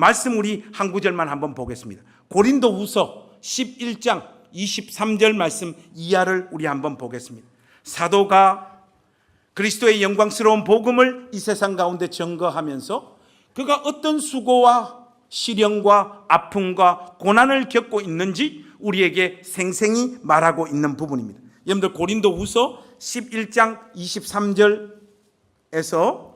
말씀 우리 한 구절만 한번 보겠습니다. 고린도 후서 11장 23절 말씀 이하를 우리 한번 보겠습니다. 사도가 그리스도의 영광스러운 복음을 이 세상 가운데 증거하면서 그가 어떤 수고와 시련과 아픔과 고난을 겪고 있는지 우리에게 생생히 말하고 있는 부분입니다. 여러분들 고린도 후서 11장 23절에서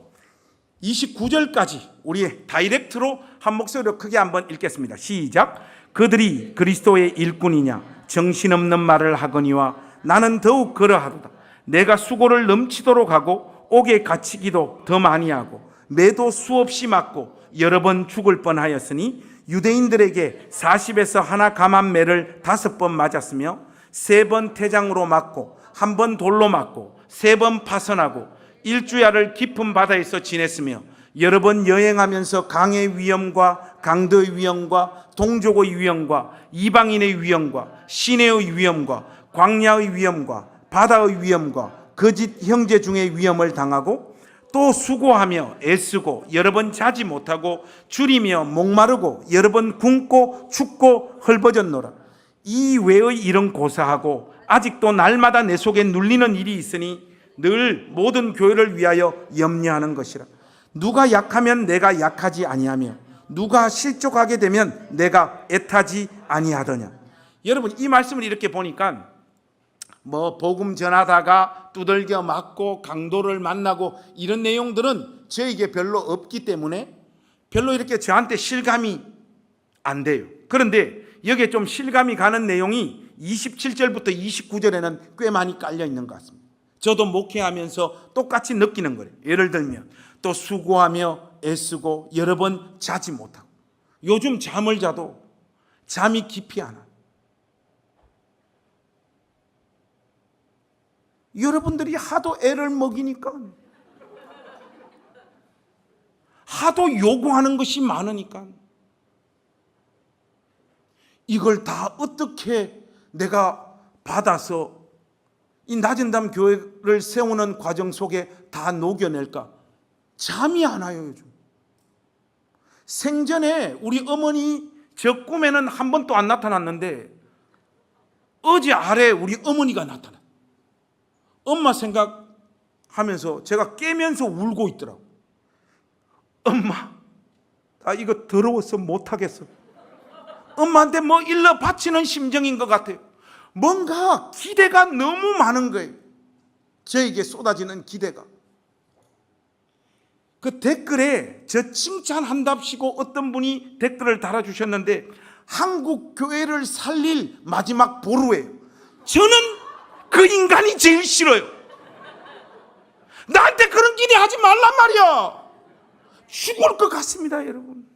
29절까지 우리 다이렉트로 한 목소리로 크게 한번 읽겠습니다. 시작. 그들이 그리스도의 일꾼이냐 정신없는 말을 하거니와 나는 더욱 그러하도다. 내가 수고를 넘치도록 하고 옥에 갇히기도 더 많이 하고 매도 수없이 맞고 여러 번 죽을 뻔하였으니 유대인들에게 40에서 하나 감한 매를 다섯 번 맞았으며 세 번 태장으로 맞고 한 번 돌로 맞고 세 번 파선하고 일주야를 깊은 바다에서 지냈으며 여러 번 여행하면서 강의 위험과 강도의 위험과 동족의 위험과 이방인의 위험과 시내의 위험과 광야의 위험과 바다의 위험과 거짓 형제 중의 위험을 당하고 또 수고하며 애쓰고 여러 번 자지 못하고 줄이며 목마르고 여러 번 굶고 춥고 헐벗었노라. 이 외의 일은 고사하고 아직도 날마다 내 속에 눌리는 일이 있으니 늘 모든 교회를 위하여 염려하는 것이라 누가 약하면 내가 약하지 아니하며 누가 실족하게 되면 내가 애타지 아니하더냐 여러분 이 말씀을 이렇게 보니까 뭐 복음 전하다가 두들겨 맞고 강도를 만나고 이런 내용들은 저에게 별로 없기 때문에 별로 이렇게 저한테 실감이 안 돼요. 그런데 여기에 좀 실감이 가는 내용이 27절부터 29절에는 꽤 많이 깔려 있는 것 같습니다. 저도 목회하면서 똑같이 느끼는 거예요. 예를 들면 또 수고하며 애쓰고 여러 번 자지 못하고 요즘 잠을 자도 잠이 깊이 안 와요. 여러분들이 하도 애를 먹이니까 하도 요구하는 것이 많으니까 이걸 다 어떻게 내가 받아서 이 낮은 담 교회를 세우는 과정 속에 다 녹여낼까? 잠이 안 와요, 요즘. 생전에 우리 어머니 저 꿈에는 한 번도 안 나타났는데 어제 아래 우리 어머니가 나타나. 엄마 생각하면서 제가 깨면서 울고 있더라고. 엄마, 나 이거 더러워서 못하겠어. 엄마한테 뭐 일러 바치는 심정인 것 같아요. 뭔가 기대가 너무 많은 거예요. 저에게 쏟아지는 기대가. 그 댓글에 저 칭찬한답시고 어떤 분이 댓글을 달아주셨는데 한국 교회를 살릴 마지막 보루예요. 저는 그 인간이 제일 싫어요. 나한테 그런 기대하지 말란 말이야. 죽을 것 같습니다, 여러분.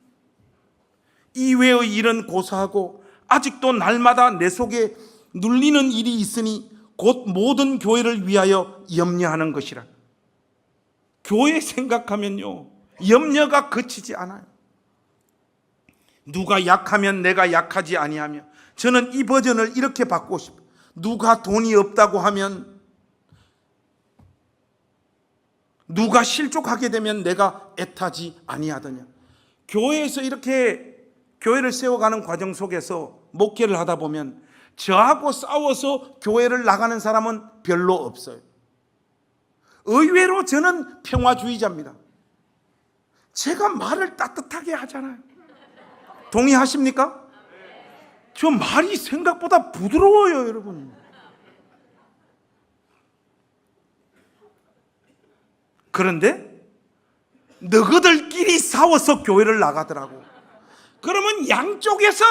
이외의 일은 고사하고 아직도 날마다 내 속에 눌리는 일이 있으니 곧 모든 교회를 위하여 염려하는 것이라. 교회 생각하면요, 염려가 그치지 않아요. 누가 약하면 내가 약하지 아니하며 저는 이 버전을 이렇게 바꾸고 싶어요. 누가 돈이 없다고 하면 누가 실족하게 되면 내가 애타지 아니하더냐. 교회에서 이렇게 교회를 세워가는 과정 속에서 목회를 하다 보면 저하고 싸워서 교회를 나가는 사람은 별로 없어요. 의외로 저는 평화주의자입니다. 제가 말을 따뜻하게 하잖아요. 동의하십니까? 저 말이 생각보다 부드러워요, 여러분. 그런데 너희들끼리 싸워서 교회를 나가더라고. 그러면 양쪽에서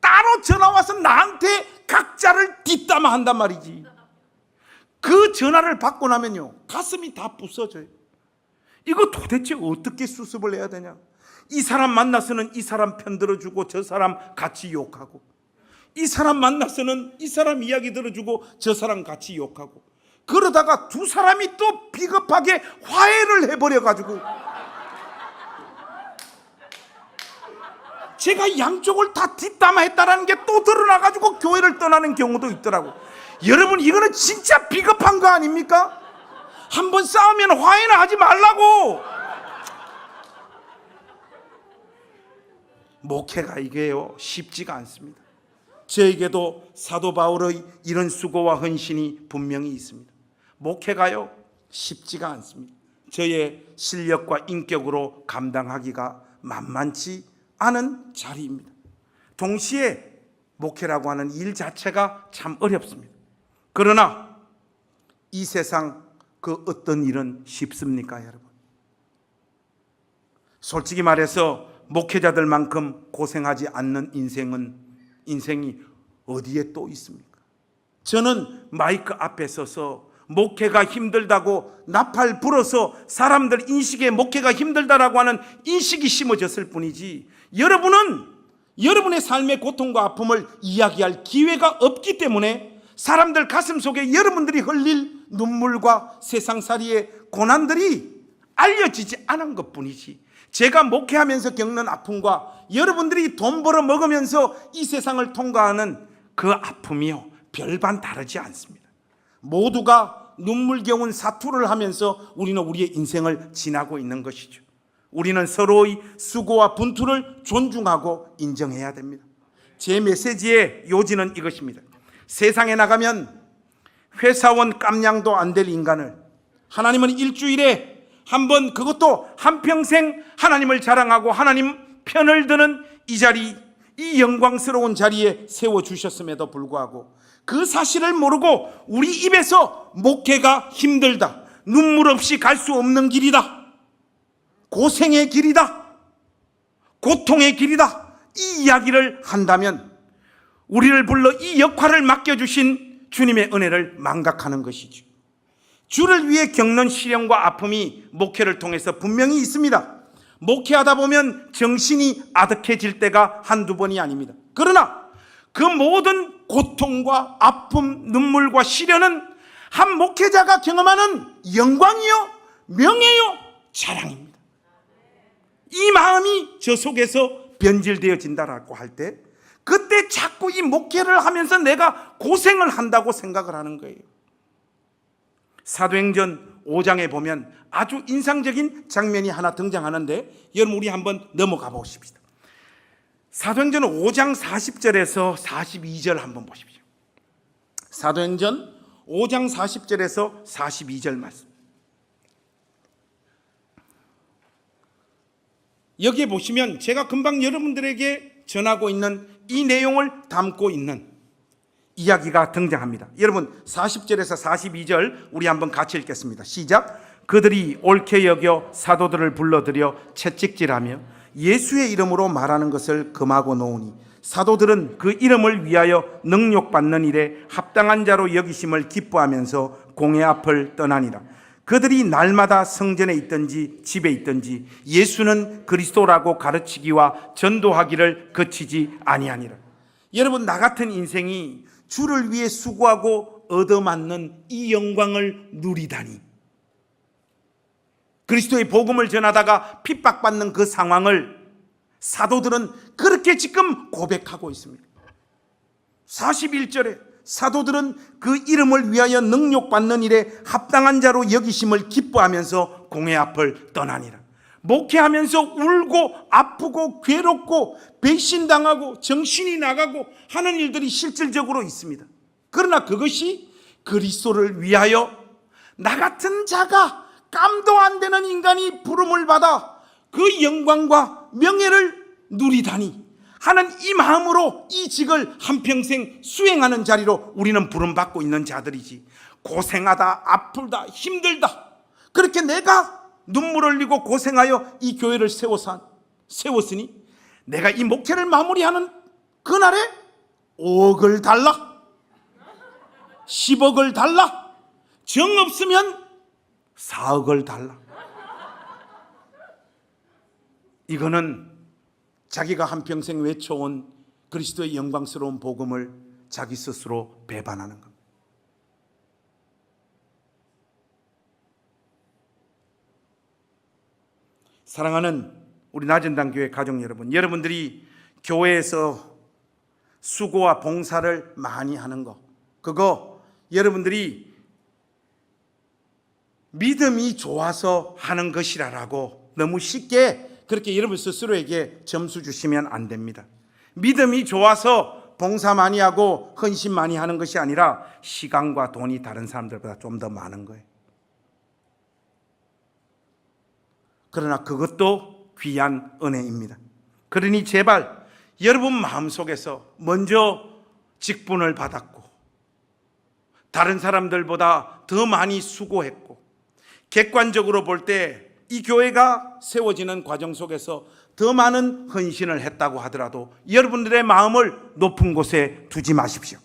따로 전화 와서 나한테 각자를 뒷담화 한단 말이지. 그 전화를 받고 나면요, 가슴이 다 부서져요. 이거 도대체 어떻게 수습을 해야 되냐? 이 사람 만나서는 이 사람 편 들어주고 저 사람 같이 욕하고 이 사람 만나서는 이 사람 이야기 들어주고 저 사람 같이 욕하고 그러다가 두 사람이 또 비겁하게 화해를 해버려 가지고 제가 양쪽을 다 뒷담화했다라는 게 또 드러나가지고 교회를 떠나는 경우도 있더라고. 여러분 이거는 진짜 비겁한 거 아닙니까? 한번 싸우면 화해는 하지 말라고. 목회가 이게요 쉽지가 않습니다. 저에게도 사도 바울의 이런 수고와 헌신이 분명히 있습니다. 목회가요 쉽지가 않습니다. 저의 실력과 인격으로 감당하기가 만만치 않은 자리입니다. 동시에 목회라고 하는 일 자체가 참 어렵습니다. 그러나 이 세상 그 어떤 일은 쉽습니까, 여러분? 솔직히 말해서 목회자들만큼 고생하지 않는 인생은 인생이 어디에 또 있습니까? 저는 마이크 앞에 서서 목회가 힘들다고 나팔 불어서 사람들 인식에 목회가 힘들다라고 하는 인식이 심어졌을 뿐이지 여러분은 여러분의 삶의 고통과 아픔을 이야기할 기회가 없기 때문에 사람들 가슴 속에 여러분들이 흘릴 눈물과 세상살이의 고난들이 알려지지 않은 것 뿐이지 제가 목회하면서 겪는 아픔과 여러분들이 돈 벌어 먹으면서 이 세상을 통과하는 그 아픔이요 별반 다르지 않습니다. 모두가 눈물겨운 사투를 하면서 우리는 우리의 인생을 지나고 있는 것이죠. 우리는 서로의 수고와 분투를 존중하고 인정해야 됩니다. 제 메시지의 요지는 이것입니다. 세상에 나가면 회사원 깜냥도 안 될 인간을 하나님은 일주일에 한 번 그것도 한평생 하나님을 자랑하고 하나님 편을 드는 이 자리, 이 영광스러운 자리에 세워주셨음에도 불구하고 그 사실을 모르고 우리 입에서 목회가 힘들다. 눈물 없이 갈 수 없는 길이다. 고생의 길이다. 고통의 길이다. 이 이야기를 한다면 우리를 불러 이 역할을 맡겨주신 주님의 은혜를 망각하는 것이죠. 주를 위해 겪는 시련과 아픔이 목회를 통해서 분명히 있습니다. 목회하다 보면 정신이 아득해질 때가 한두 번이 아닙니다. 그러나 그 모든 고통과 아픔, 눈물과 시련은 한 목회자가 경험하는 영광이요, 명예요, 자랑입니다. 이 마음이 저 속에서 변질되어진다라고 할 때, 그때 자꾸 이 목회를 하면서 내가 고생을 한다고 생각을 하는 거예요. 사도행전 5장에 보면 아주 인상적인 장면이 하나 등장하는데 여러분 우리 한번 넘어가 보십시다. 사도행전 5장 40절에서 42절 한번 보십시오. 사도행전 5장 40절에서 42절 말씀. 여기에 보시면 제가 금방 여러분들에게 전하고 있는 이 내용을 담고 있는 이야기가 등장합니다. 여러분 40절에서 42절 우리 한번 같이 읽겠습니다. 시작. 그들이 옳게 여겨 사도들을 불러들여 채찍질하며 예수의 이름으로 말하는 것을 금하고 놓으니 사도들은 그 이름을 위하여 능욕받는 일에 합당한 자로 여기심을 기뻐하면서 공회 앞을 떠나니라. 그들이 날마다 성전에 있든지 집에 있든지 예수는 그리스도라고 가르치기와 전도하기를 그치지 아니하니라. 여러분 나 같은 인생이 주를 위해 수고하고 얻어맞는 이 영광을 누리다니. 그리스도의 복음을 전하다가 핍박받는 그 상황을 사도들은 그렇게 지금 고백하고 있습니다. 41절에 사도들은 그 이름을 위하여 능욕받는 일에 합당한 자로 여기심을 기뻐하면서 공회 앞을 떠나니라. 목회하면서 울고 아프고 괴롭고 배신당하고 정신이 나가고 하는 일들이 실질적으로 있습니다. 그러나 그것이 그리스도를 위하여 나 같은 자가 깜도 안 되는 인간이 부름을 받아 그 영광과 명예를 누리다니 하는 이 마음으로 이 직을 한평생 수행하는 자리로 우리는 부름받고 있는 자들이지. 고생하다 아플다 힘들다. 그렇게 내가 눈물 흘리고 고생하여 이 교회를 세워서 세웠으니 내가 이 목회를 마무리하는 그날에 5억을 달라. 10억을 달라. 정 없으면 4억을 달라. 이거는 자기가 한평생 외쳐온 그리스도의 영광스러운 복음을 자기 스스로 배반하는 겁니다. 사랑하는 우리 낮은 당 교회 가족 여러분, 여러분들이 교회에서 수고와 봉사를 많이 하는 거, 그거 여러분들이 믿음이 좋아서 하는 것이라라고 너무 쉽게 그렇게 여러분 스스로에게 점수 주시면 안 됩니다. 믿음이 좋아서 봉사 많이 하고 헌신 많이 하는 것이 아니라 시간과 돈이 다른 사람들보다 좀 더 많은 거예요. 그러나 그것도 귀한 은혜입니다. 그러니 제발 여러분 마음속에서 먼저 직분을 받았고 다른 사람들보다 더 많이 수고했고 객관적으로 볼 때 이 교회가 세워지는 과정 속에서 더 많은 헌신을 했다고 하더라도 여러분들의 마음을 높은 곳에 두지 마십시오.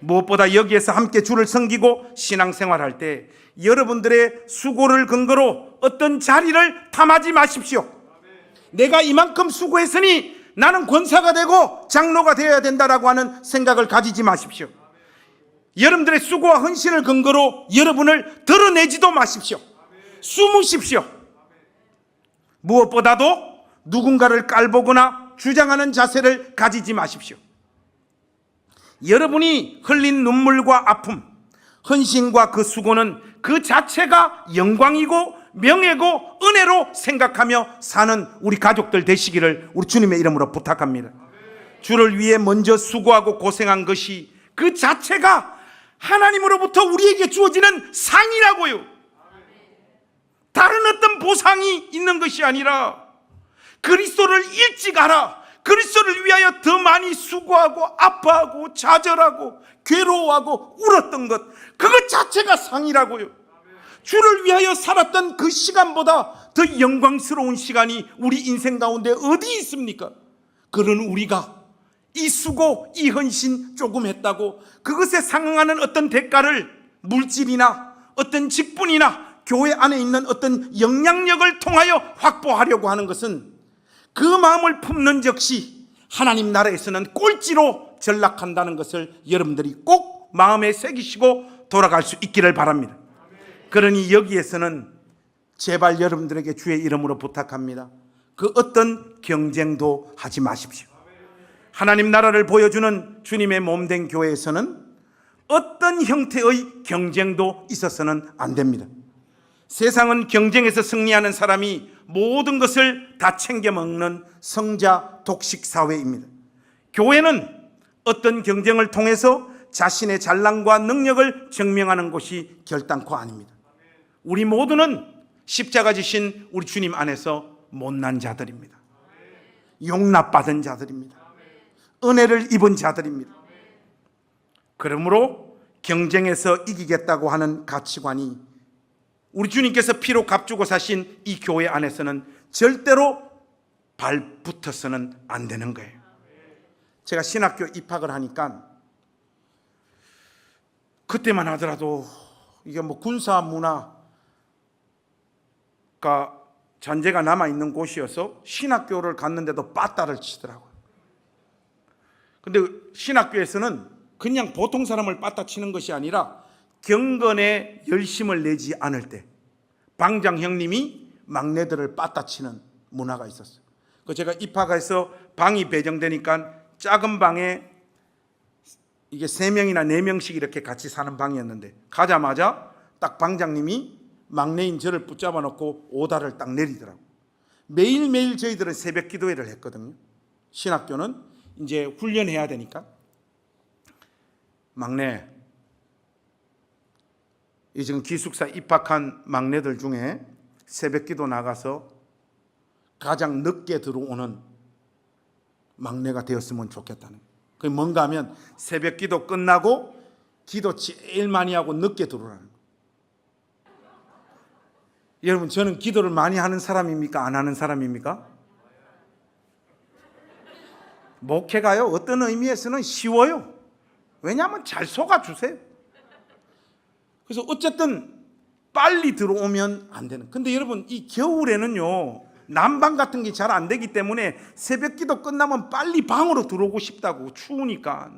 무엇보다 여기에서 함께 주를 섬기고 신앙생활할 때 여러분들의 수고를 근거로 어떤 자리를 탐하지 마십시오. 내가 이만큼 수고했으니 나는 권사가 되고 장로가 되어야 된다라고 하는 생각을 가지지 마십시오. 여러분들의 수고와 헌신을 근거로 여러분을 드러내지도 마십시오. 숨으십시오. 무엇보다도 누군가를 깔보거나 주장하는 자세를 가지지 마십시오. 여러분이 흘린 눈물과 아픔, 헌신과 그 수고는 그 자체가 영광이고 명예고 은혜로 생각하며 사는 우리 가족들 되시기를 우리 주님의 이름으로 부탁합니다. 주를 위해 먼저 수고하고 고생한 것이 그 자체가 하나님으로부터 우리에게 주어지는 상이라고요. 다른 어떤 보상이 있는 것이 아니라 그리스도를 일찍 알아. 그리스도를 위하여 더 많이 수고하고 아파하고 좌절하고 괴로워하고 울었던 것. 그것 자체가 상이라고요. 주를 위하여 살았던 그 시간보다 더 영광스러운 시간이 우리 인생 가운데 어디 있습니까? 그런 우리가 이 수고, 이 헌신 조금 했다고 그것에 상응하는 어떤 대가를 물질이나 어떤 직분이나 교회 안에 있는 어떤 영향력을 통하여 확보하려고 하는 것은 그 마음을 품는 즉시 하나님 나라에서는 꼴찌로 전락한다는 것을 여러분들이 꼭 마음에 새기시고 돌아갈 수 있기를 바랍니다. 그러니 여기에서는 제발 여러분들에게 주의 이름으로 부탁합니다. 그 어떤 경쟁도 하지 마십시오. 하나님 나라를 보여주는 주님의 몸된 교회에서는 어떤 형태의 경쟁도 있어서는 안 됩니다. 세상은 경쟁에서 승리하는 사람이 모든 것을 다 챙겨 먹는 성자 독식 사회입니다. 교회는 어떤 경쟁을 통해서 자신의 잘난과 능력을 증명하는 것이 결단코 아닙니다. 우리 모두는 십자가 지신 우리 주님 안에서 못난 자들입니다. 용납받은 자들입니다. 은혜를 입은 자들입니다. 그러므로 경쟁에서 이기겠다고 하는 가치관이 우리 주님께서 피로 값주고 사신 이 교회 안에서는 절대로 발붙어서는 안 되는 거예요. 제가 신학교 입학을 하니까 그때만 하더라도 이게 뭐 군사 문화가 잔재가 남아 있는 곳이어서 신학교를 갔는데도 빠따를 치더라고요. 근데 신학교에서는 그냥 보통 사람을 빠따 치는 것이 아니라 경건에 열심을 내지 않을 때 방장 형님이 막내들을 빠따 치는 문화가 있었어요. 그 제가 입학해서 방이 배정되니까 작은 방에 이게 세 명이나 네 명씩 이렇게 같이 사는 방이었는데 가자마자 딱 방장님이 막내인 저를 붙잡아 놓고 오다를 딱 내리더라고. 매일매일 저희들은 새벽 기도회를 했거든요. 신학교는 이제 훈련해야 되니까. 막내, 이 지금 기숙사 입학한 막내들 중에 새벽 기도 나가서 가장 늦게 들어오는 막내가 되었으면 좋겠다는. 그게 뭔가 하면 새벽 기도 끝나고 기도 제일 많이 하고 늦게 들어오라는. 여러분, 저는 기도를 많이 하는 사람입니까? 안 하는 사람입니까? 목회가요, 어떤 의미에서는 쉬워요. 왜냐하면 잘 속아주세요. 그래서 어쨌든 빨리 들어오면 안 되는. 근데 여러분, 이 겨울에는요, 난방 같은 게 잘 안 되기 때문에 새벽 기도 끝나면 빨리 방으로 들어오고 싶다고, 추우니까.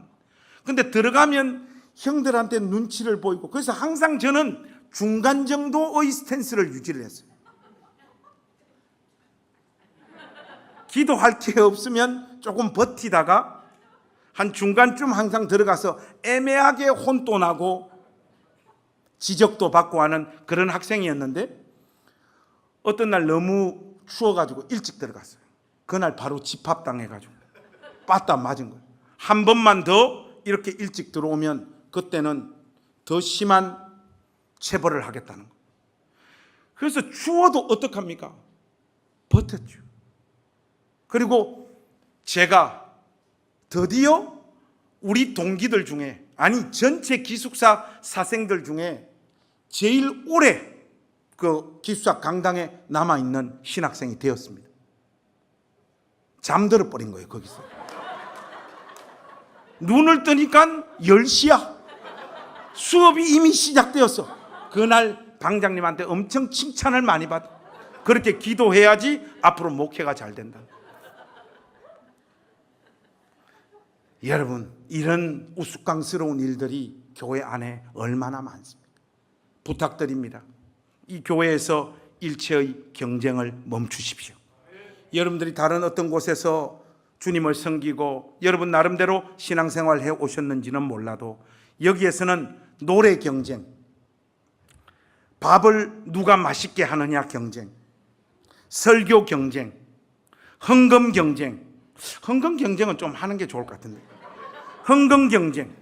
근데 들어가면 형들한테 눈치를 보이고, 그래서 항상 저는 중간 정도의 스탠스를 유지를 했어요. 기도할 게 없으면 조금 버티다가 한 중간쯤 항상 들어가서 애매하게 혼도 나고 지적도 받고 하는 그런 학생이었는데 어떤 날 너무 추워가지고 일찍 들어갔어요. 그날 바로 집합당해가지고 빠따 맞은 거예요. 한 번만 더 이렇게 일찍 들어오면 그때는 더 심한 체벌을 하겠다는 거예요. 그래서 추워도 어떡합니까? 버텼죠. 그리고 제가 드디어 우리 동기들 중에 아니 전체 기숙사 사생들 중에 제일 오래 그 기숙사 강당에 남아 있는 신학생이 되었습니다. 잠들어 버린 거예요 거기서. 눈을 뜨니까 10시야. 수업이 이미 시작되었어. 그날 방장님한테 엄청 칭찬을 많이 받아. 그렇게 기도해야지 앞으로 목회가 잘 된다. 여러분, 이런 우스꽝스러운 일들이 교회 안에 얼마나 많습니까? 부탁드립니다. 이 교회에서 일체의 경쟁을 멈추십시오. 여러분들이 다른 어떤 곳에서 주님을 섬기고 여러분 나름대로 신앙생활 해 오셨는지는 몰라도 여기에서는 노래 경쟁, 밥을 누가 맛있게 하느냐 경쟁, 설교 경쟁, 헌금 경쟁. 헌금 경쟁은 좀 하는 게 좋을 것 같은데. 헌금 경쟁.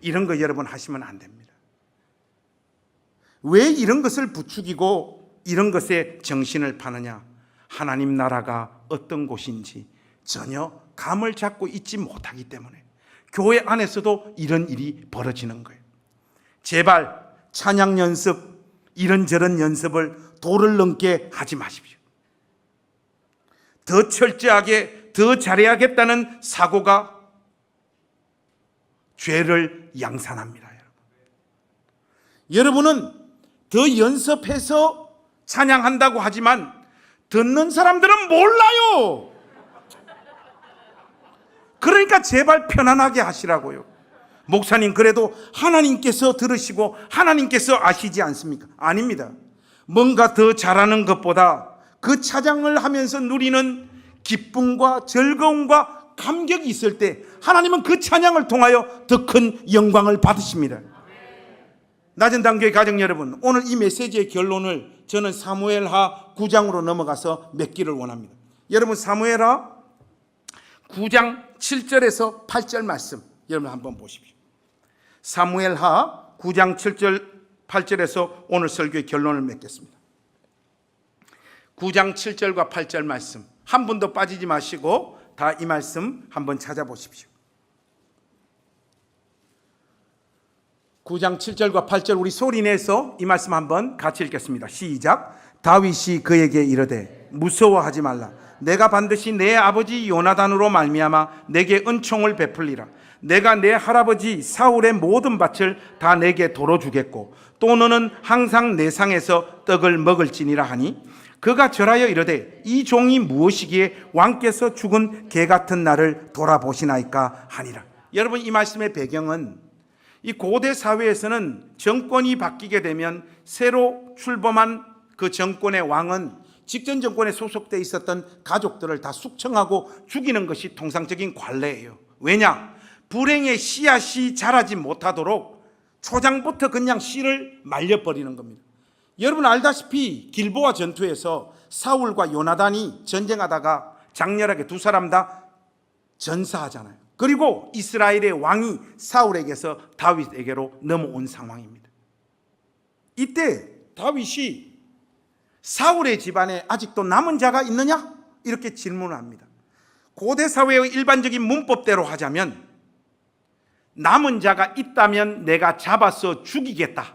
이런 거 여러분 하시면 안 됩니다. 왜 이런 것을 부추기고 이런 것에 정신을 파느냐? 하나님 나라가 어떤 곳인지 전혀 감을 잡고 있지 못하기 때문에 교회 안에서도 이런 일이 벌어지는 거예요. 제발 찬양 연습 이런저런 연습을 도를 넘게 하지 마십시오. 더 철저하게 더 잘해야겠다는 사고가 죄를 양산합니다. 여러분. 여러분은 더 연습해서 찬양한다고 하지만 듣는 사람들은 몰라요. 그러니까 제발 편안하게 하시라고요. 목사님, 그래도 하나님께서 들으시고 하나님께서 아시지 않습니까? 아닙니다. 뭔가 더 잘하는 것보다 그 찬양을 하면서 누리는 기쁨과 즐거움과 감격이 있을 때 하나님은 그 찬양을 통하여 더 큰 영광을 받으십니다. 낮은 단교의 가정 여러분, 오늘 이 메시지의 결론을 저는 사무엘하 9장으로 넘어가서 맺기를 원합니다. 여러분 사무엘하 9장 7절에서 8절 말씀 여러분 한번 보십시오. 사무엘하 9장 7절 8절에서 오늘 설교의 결론을 맺겠습니다. 9장 7절과 8절 말씀 한 분도 빠지지 마시고 다 이 말씀 한번 찾아보십시오. 9장 7절과 8절 우리 소리 내서 이 말씀 한번 같이 읽겠습니다. 시작. 다윗이 그에게 이르되 무서워하지 말라. 내가 반드시 내 아버지 요나단으로 말미암아 내게 은총을 베풀리라. 내가 내 할아버지 사울의 모든 밭을 다 내게 도로 주겠고 또 너는 항상 내 상에서 떡을 먹을지니라 하니 그가 절하여 이르되 이 종이 무엇이기에 왕께서 죽은 개 같은 나를 돌아보시나이까 하니라. 여러분 이 말씀의 배경은 이 고대 사회에서는 정권이 바뀌게 되면 새로 출범한 그 정권의 왕은 직전 정권에 소속돼 있었던 가족들을 다 숙청하고 죽이는 것이 통상적인 관례예요. 왜냐? 불행의 씨앗이 자라지 못하도록 초장부터 그냥 씨를 말려버리는 겁니다. 여러분 알다시피 길보아 전투에서 사울과 요나단이 전쟁하다가 장렬하게 두 사람 다 전사하잖아요. 그리고 이스라엘의 왕이 사울에게서 다윗에게로 넘어온 상황입니다. 이때 다윗이 사울의 집안에 아직도 남은 자가 있느냐? 이렇게 질문을 합니다. 고대 사회의 일반적인 문법대로 하자면 남은 자가 있다면 내가 잡아서 죽이겠다.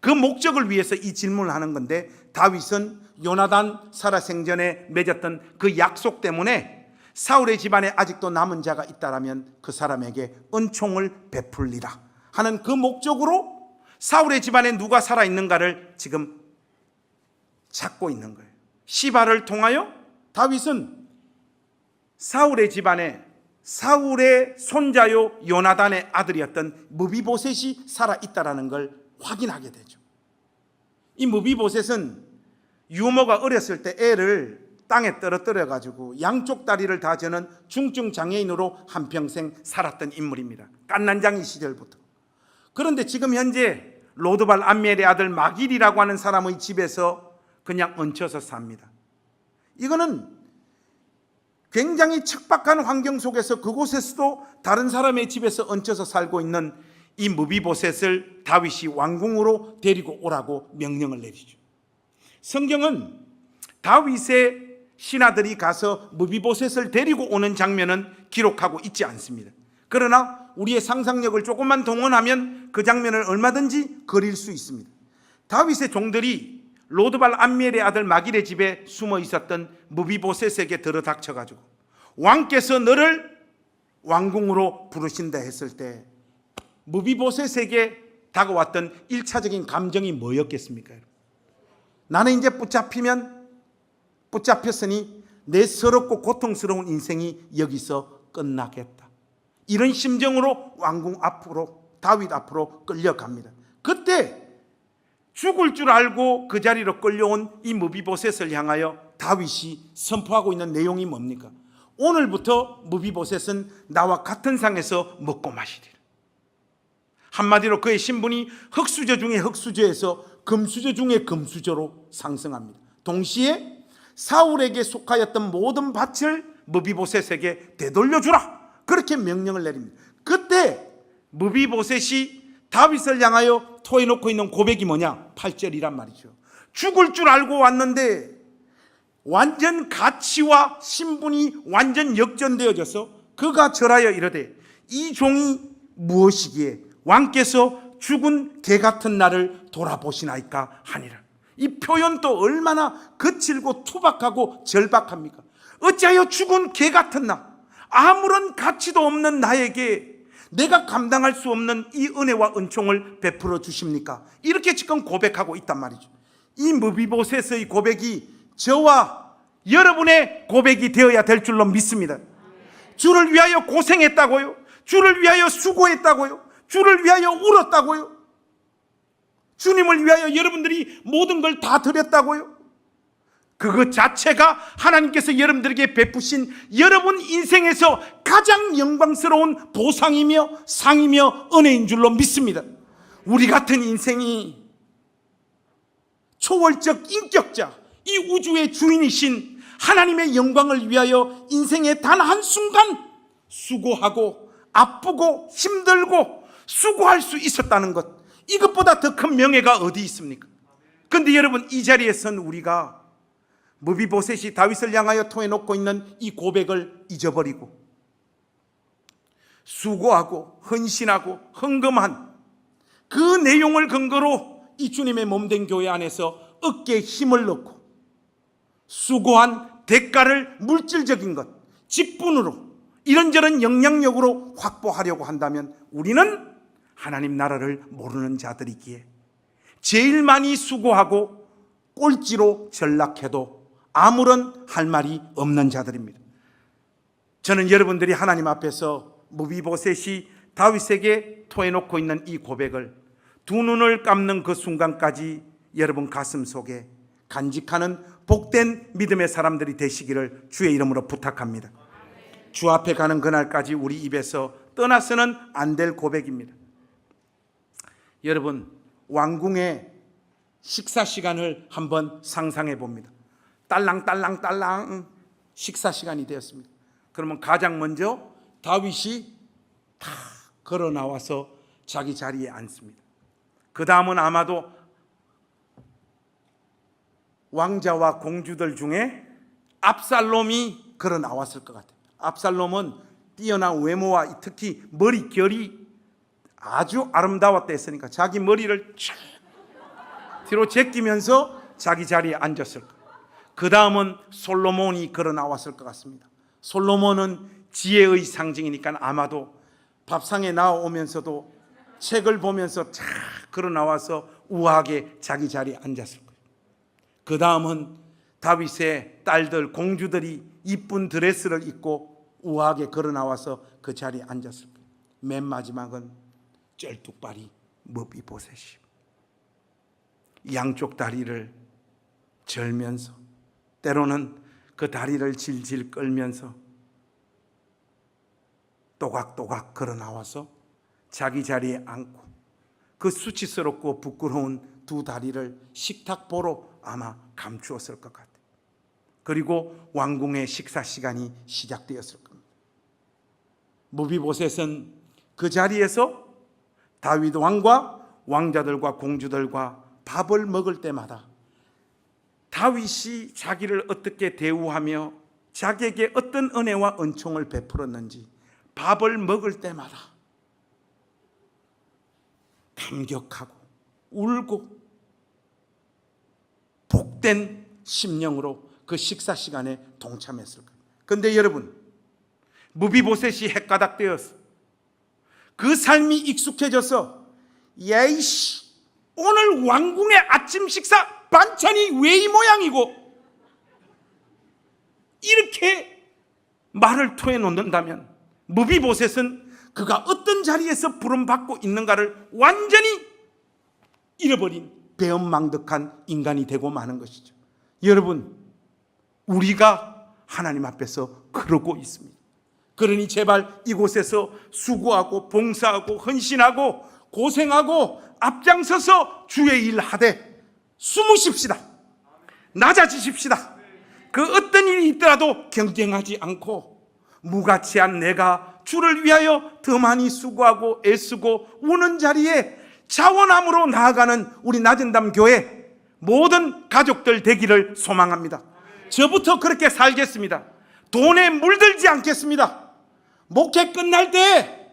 그 목적을 위해서 이 질문을 하는 건데 다윗은 요나단 살아생전에 맺었던 그 약속 때문에 사울의 집안에 아직도 남은 자가 있다라면 그 사람에게 은총을 베풀리라 하는 그 목적으로 사울의 집안에 누가 살아 있는가를 지금 찾고 있는 거예요. 시바를 통하여 다윗은 사울의 집안에 사울의 손자요 요나단의 아들이었던 무비보셋이 살아 있다라는 걸 확인하게 되죠. 이 무비보셋은 유모가 어렸을 때 애를 땅에 떨어뜨려 가지고 양쪽 다리를 다 저는 중증 장애인으로 한평생 살았던 인물입니다. 깐난장이 시절부터. 그런데 지금 현재 로드발 암멜의 아들 마길이라고 하는 사람의 집에서 그냥 얹혀서 삽니다. 이거는 굉장히 척박한 환경 속에서 그곳에서도 다른 사람의 집에서 얹혀서 살고 있는 이 무비보셋을 다윗이 왕궁으로 데리고 오라고 명령을 내리죠. 성경은 다윗의 신하들이 가서 무비보셋을 데리고 오는 장면은 기록하고 있지 않습니다. 그러나 우리의 상상력을 조금만 동원하면 그 장면을 얼마든지 그릴 수 있습니다. 다윗의 종들이 로드발 암미엘의 아들 마길의 집에 숨어 있었던 무비보셋에게 들어닥쳐 가지고 왕께서 너를 왕궁으로 부르신다 했을 때 무비보셋에게 다가왔던 일차적인 감정이 뭐였겠습니까? 나는 이제 붙잡히면 붙잡혔으니 내 서럽고 고통스러운 인생이 여기서 끝나겠다. 이런 심정으로 왕궁 앞으로 다윗 앞으로 끌려갑니다. 그때 죽을 줄 알고 그 자리로 끌려온 이 무비보셋을 향하여 다윗이 선포하고 있는 내용이 뭡니까? 오늘부터 무비보셋은 나와 같은 상에서 먹고 마시리라. 한마디로 그의 신분이 흑수저 중에 흑수저에서 금수저 중에 금수저로 상승합니다. 동시에 사울에게 속하였던 모든 밭을 무비보셋에게 되돌려 주라. 그렇게 명령을 내립니다. 그때 무비보셋이 다윗을 향하여 토해놓고 있는 고백이 뭐냐? 8절이란 말이죠. 죽을 줄 알고 왔는데 완전 가치와 신분이 완전 역전되어져서 그가 절하여 이르되 이 종이 무엇이기에 왕께서 죽은 개 같은 나를 돌아보시나이까 하니라. 이 표현도 얼마나 거칠고 투박하고 절박합니까? 어찌하여 죽은 개 같은 나, 아무런 가치도 없는 나에게 내가 감당할 수 없는 이 은혜와 은총을 베풀어 주십니까? 이렇게 지금 고백하고 있단 말이죠. 이 무비보셋의 고백이 저와 여러분의 고백이 되어야 될 줄로 믿습니다. 주를 위하여 고생했다고요. 주를 위하여 수고했다고요. 주를 위하여 울었다고요. 주님을 위하여 여러분들이 모든 걸 다 드렸다고요. 그것 자체가 하나님께서 여러분들에게 베푸신 여러분 인생에서 가장 영광스러운 보상이며 상이며 은혜인 줄로 믿습니다. 우리 같은 인생이 초월적 인격자, 이 우주의 주인이신 하나님의 영광을 위하여 인생의 단 한순간 수고하고 아프고 힘들고 수고할 수 있었다는 것. 이것보다 더 큰 명예가 어디 있습니까? 근데 여러분 이 자리에선 우리가 무비보셋이 다윗을 향하여 토해 놓고 있는 이 고백을 잊어버리고 수고하고 헌신하고 헌금한 그 내용을 근거로 이 주님의 몸된 교회 안에서 어깨에 힘을 넣고 수고한 대가를 물질적인 것, 직분으로 이런저런 영향력으로 확보하려고 한다면 우리는 하나님 나라를 모르는 자들이기에 제일 많이 수고하고 꼴찌로 전락해도 아무런 할 말이 없는 자들입니다. 저는 여러분들이 하나님 앞에서 무비보셋이 다윗에게 토해놓고 있는 이 고백을 두 눈을 감는 그 순간까지 여러분 가슴 속에 간직하는 복된 믿음의 사람들이 되시기를 주의 이름으로 부탁합니다. 주 앞에 가는 그날까지 우리 입에서 떠나서는 안 될 고백입니다. 여러분 왕궁의 식사 시간을 한번 상상해 봅니다. 딸랑딸랑 딸랑 식사 시간이 되었습니다. 그러면 가장 먼저 다윗이 다 걸어 나와서 자기 자리에 앉습니다. 그 다음은 아마도 왕자와 공주들 중에 압살롬이 걸어 나왔을 것 같아요. 압살롬은 뛰어난 외모와 특히 머리 결이 아주 아름다웠다 했으니까 자기 머리를 쫙 뒤로 제끼면서 자기 자리에 앉았을 거예요. 그 다음은 솔로몬이 걸어 나왔을 것 같습니다. 솔로몬은 지혜의 상징이니까 아마도 밥상에 나오면서도 책을 보면서 쫙 걸어 나와서 우아하게 자기 자리에 앉았을 거예요. 그 다음은 다윗의 딸들 공주들이 이쁜 드레스를 입고 우아하게 걸어 나와서 그 자리에 앉았을 거예요. 맨 마지막은 쩔뚝발이 머비보셋이 양쪽 다리를 절면서 때로는 그 다리를 질질 끌면서 또각또각 걸어 나와서 자기 자리에 앉고 그 수치스럽고 부끄러운 두 다리를 식탁보로 아마 감추었을 것 같아요. 그리고 왕궁의 식사 시간이 시작되었을 겁니다. 무비보셋은 그 자리에서 다윗 왕과 왕자들과 공주들과 밥을 먹을 때마다 다윗이 자기를 어떻게 대우하며 자기에게 어떤 은혜와 은총을 베풀었는지 밥을 먹을 때마다 감격하고 울고 복된 심령으로 그 식사 시간에 동참했을 거예요. 근데 여러분, 무비보셋이 헷가닥되어서 그 삶이 익숙해져서 야이씨 오늘 왕궁의 아침 식사 반찬이 왜 이 모양이고 이렇게 말을 토해 놓는다면 무비보셋은 그가 어떤 자리에서 부름받고 있는가를 완전히 잃어버린 배은망덕한 인간이 되고 마는 것이죠. 여러분, 우리가 하나님 앞에서 그러고 있습니다. 그러니 제발 이곳에서 수고하고 봉사하고 헌신하고 고생하고 앞장서서 주의 일 하되 숨으십시다. 낮아지십시다. 그 어떤 일이 있더라도 경쟁하지 않고 무가치한 내가 주를 위하여 더 많이 수고하고 애쓰고 우는 자리에 자원함으로 나아가는 우리 낮은 담 교회 모든 가족들 되기를 소망합니다. 저부터 그렇게 살겠습니다. 돈에 물들지 않겠습니다. 목회 끝날 때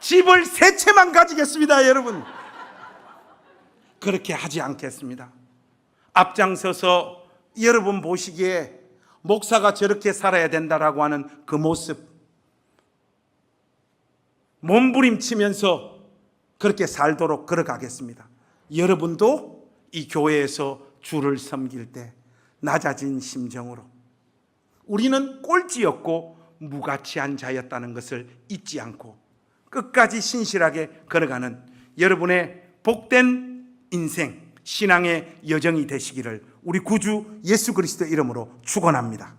집을 세 채만 가지겠습니다, 여러분. 그렇게 하지 않겠습니다. 앞장서서 여러분 보시기에 목사가 저렇게 살아야 된다라고 하는 그 모습 몸부림치면서 그렇게 살도록 걸어가겠습니다. 여러분도 이 교회에서 주를 섬길 때 낮아진 심정으로 우리는 꼴찌였고 무가치한 자였다는 것을 잊지 않고 끝까지 신실하게 걸어가는 여러분의 복된 인생, 신앙의 여정이 되시기를 우리 구주 예수 그리스도 이름으로 축원합니다.